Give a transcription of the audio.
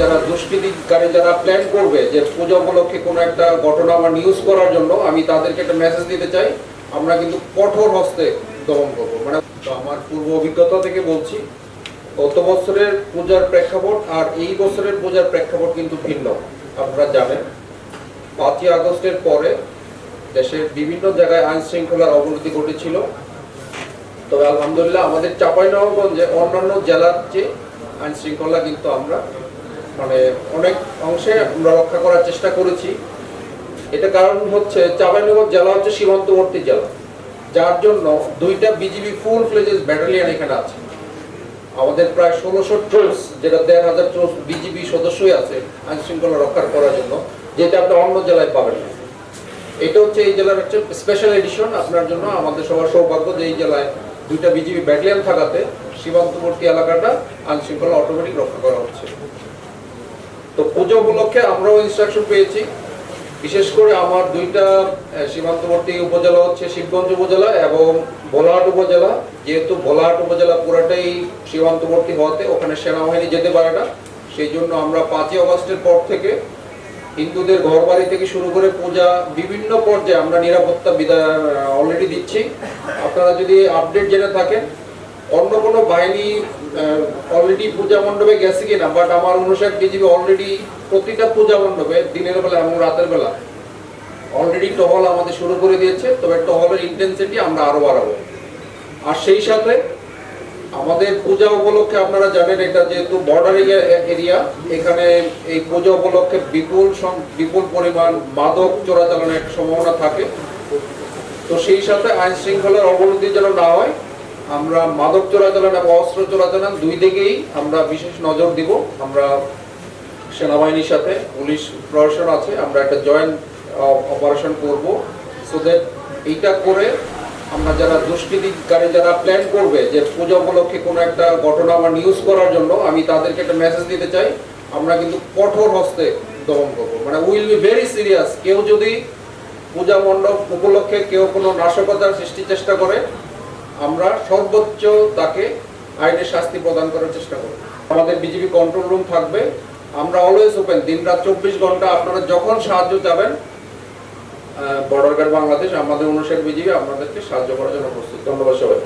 যারা দুষ্কৃতিকারী যারা প্ল্যান করবে যে পূজা উপলক্ষে কোনো একটা ঘটনা বা নিউজ করার জন্য, আমি তাদেরকে একটা মেসেজ দিতে চাই। আমরা কিন্তু কঠোর হস্তে দমন করব। মানে আমার পূর্ব অভিজ্ঞতা থেকে বলছি গত বছরের পূজার প্রেক্ষাপট আর এই বছরের পূজার প্রেক্ষাপট কিন্তু ভিন্ন। আপনারা জানেন, পাঁচই আগস্টের পরে দেশের বিভিন্ন জায়গায় আইন শৃঙ্খলার অবনতি ঘটেছিল। তবে আলহামদুলিল্লাহ আমাদের চাঁপাইনবাবগঞ্জে অন্যান্য জেলার চেয়ে আইন শৃঙ্খলা কিন্তু আমরা মানে অনেক অংশে আমরা রক্ষা করার চেষ্টা করেছি। এটা কারণ হচ্ছে চাঁপাইনবাবগঞ্জ জেলা হচ্ছে সীমান্তবর্তী জেলা। যার জন্য দুইটা বিজিবি ফুল ফ্লেজেস ব্যাটালিয়ান এখানে আছে। আমাদের প্রায় ষোলোশো ট্রুপস যেটা দেড় হাজার ট্রুপস বিজিবি সদস্যই আছে আইন শৃঙ্খলা রক্ষা করার জন্য, যেটা আপনি অন্য জেলায় পাবেন না। এটা হচ্ছে এই জেলার হচ্ছে স্পেশাল এডিশন আপনার জন্য আমাদের সবার সৌভাগ্য যে এই জেলায় দুইটা বিজিবি ব্যাটালিয়ান থাকাতে সীমান্তবর্তী এলাকাটা আইন শৃঙ্খলা অটোমেটিক রক্ষা করা হচ্ছে। তো পুজো উপলক্ষে আমরাও ইনস্ট্রাকশন পেয়েছি। বিশেষ করে আমার দুইটা সীমান্তবর্তী উপজেলা হচ্ছে শিবগঞ্জ উপজেলা এবং ভোলাহাট উপজেলা। যেহেতু ভোলাহাট উপজেলা পুরাটাই সীমান্তবর্তী হওয়াতে ওখানে সেনাবাহিনী যেতে পারে না। সেই জন্য আমরা পাঁচই অগস্টের পর থেকে হিন্দুদের ঘর বাড়ি থেকে শুরু করে পূজা বিভিন্ন পর্যায়ে আমরা নিরাপত্তা বিদায় অলরেডি দিচ্ছি। আপনারা যদি আপডেট জেনে থাকেন অন্য কোনো বাহিনী অলরেডি পূজা মণ্ডপে গেছে কিনা বাট আমার অনুসার বিজিবি অলরেডি প্রতিটা পূজা মণ্ডপে দিনের বেলা এবং রাতের বেলা অলরেডি টহল আমাদের শুরু করে দিয়েছে, তবে টহলের ইন্টেন্সিটি আমরা আরও বাড়াবো। আর সেই সাথে আমাদের পূজা উপলক্ষে আপনারা জানেন, এটা যেহেতু বর্ডার এরিয়া এখানে এই পূজা উপলক্ষে বিপুল বিপুল পরিমাণ মাদক চোরাচালানের সম্ভাবনা থাকে। তো সেই সাথে আইন শৃঙ্খলার অবনতি যেন না হয় আমরা মাদক চোরাচালান এবং অস্ত্র চোরাচালান দুই দিকেই আমরা বিশেষ নজর দিব। আমরা সেনাবাহিনীর সাথে, পুলিশ প্রশাসন আছে, আমরা একটা জয়েন্ট অপারেশন করব। সো দ্যাট এইটা করে আমরা যারা দুষ্কৃতিকারী যারা প্ল্যান করবে যে পূজা উপলক্ষে কোনো একটা ঘটনা বা নিউজ করার জন্য, আমি তাদেরকে একটা মেসেজ দিতে চাই, আমরা কিন্তু কঠোর হস্তে দমন করব। মানে উইল বি ভেরি সিরিয়াস কেউ যদি পূজা মণ্ডপ উপলক্ষে কেউ কোনো নাশকতার সৃষ্টির চেষ্টা করে আমরা সর্বোচ্চ তাকে আইনের শাস্তি প্রদান করার চেষ্টা করব। আমাদের বিজেপি কন্ট্রোল রুম থাকবে। আমরা অলওয়েজ ওপেন দিন রাত চব্বিশ ঘণ্টা আপনারা যখন সাহায্য চাবেন বর্ডার গার্ড বাংলাদেশ, আমাদের অনুসারে বিজেপি আপনাদেরকে সাহায্য করার জন্য প্রস্তুত। ধন্যবাদ সবাই